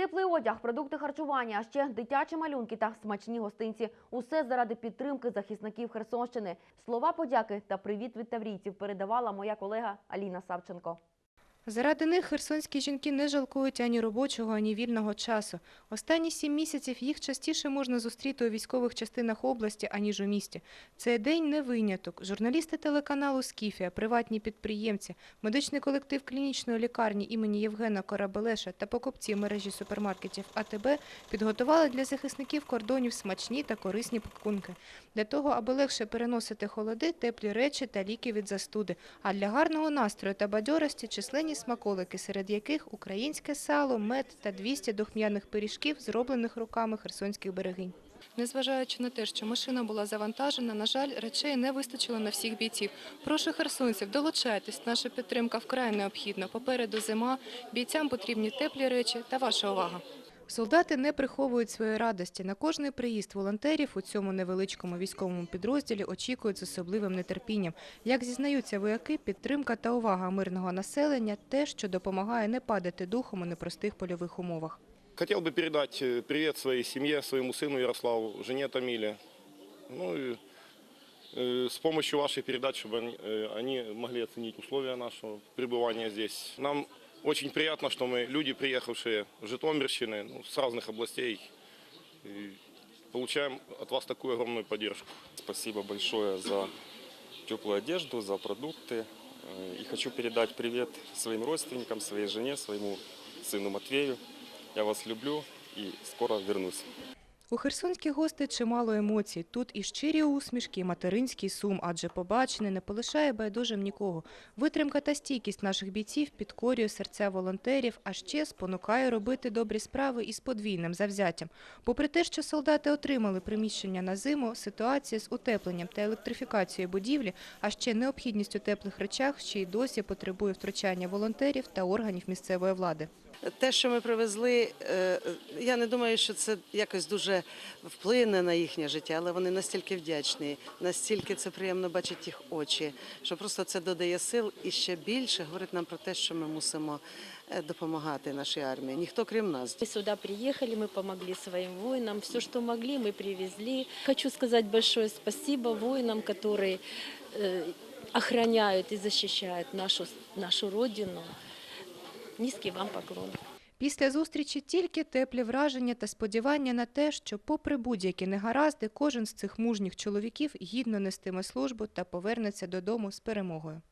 Теплий одяг, продукти харчування, а ще дитячі малюнки та смачні гостинці. Усе заради підтримки захисників Херсонщини. Слова подяки та привіт від таврійців передавала моя колега Аліна Савченко. Заради них херсонські жінки не жалкують ані робочого, ані вільного часу. Останні сім місяців їх частіше можна зустріти у військових частинах області, аніж у місті. Цей день не виняток. Журналісти телеканалу «Скіфія», приватні підприємці, медичний колектив клінічної лікарні імені Євгена Корабелеша та покупці мережі супермаркетів АТБ підготували для захисників кордонів смачні та корисні пакунки. Для того, аби легше переносити холоди, теплі речі та ліки від застуди. А для гарного настрою та бадьорості численні смаколики, серед яких українське сало, мед та 200 духмяних пиріжків, зроблених руками херсонських берегинь. Незважаючи на те, що машина була завантажена, на жаль, речей не вистачило на всіх бійців. Прошу херсонців, долучайтесь, наша підтримка вкрай необхідна. Попереду зима, бійцям потрібні теплі речі та ваша увага. Солдати не приховують своєї радості. На кожний приїзд волонтерів у цьому невеличкому військовому підрозділі очікують з особливим нетерпінням. Як зізнаються вояки, підтримка та увага мирного населення – те, що допомагає не падати духом у непростих польових умовах. Хотел бы передать э, привет своей семье, своему сыну Ярославу, жене Тамиле. Ну и э, с помощью вашей передач, чтобы они, э, они могли оценить условия нашего пребывания здесь. Нам очень приятно, что мы люди, приехавшие с Житомирщины, ну, с разных областей, получаем от вас такую огромную поддержку. Спасибо большое за теплую одежду, за продукты. Э, И хочу передать привет своим родственникам, своей жене, своему сыну Матвею. Я вас люблю и скоро вернусь. У херсонських гостей чимало емоцій. Тут і щирі усмішки, і материнський сум, адже побачене не полишає байдужим нікого. Витримка та стійкість наших бійців підкорює серця волонтерів, а ще спонукає робити добрі справи із подвійним завзяттям. Попри те, що солдати отримали приміщення на зиму, ситуація з утепленням та електрифікацією будівлі, а ще необхідність у теплих речах, ще й досі потребує втручання волонтерів та органів місцевої влади. Те, що ми привезли, е, я не думаю, що це якось дуже вплине на їхнє життя, але вони настільки вдячні, настільки це приємно бачити їх очі, що просто це додає сил і ще більше говорить нам про те, що ми мусимо е, допомагати нашій армії. Ніхто крім нас. Мы сюда приехали, мы помогли своим воинам. Все, что могли, мы привезли. Хочу сказать большое спасибо воинам, которые э, охраняют и защищают нашу, нашу родину. Низкий вам поклон. Після зустрічі тільки теплі враження та сподівання на те, що, попри будь-які негаразди, кожен з цих мужніх чоловіків гідно нестиме службу та повернеться додому з перемогою.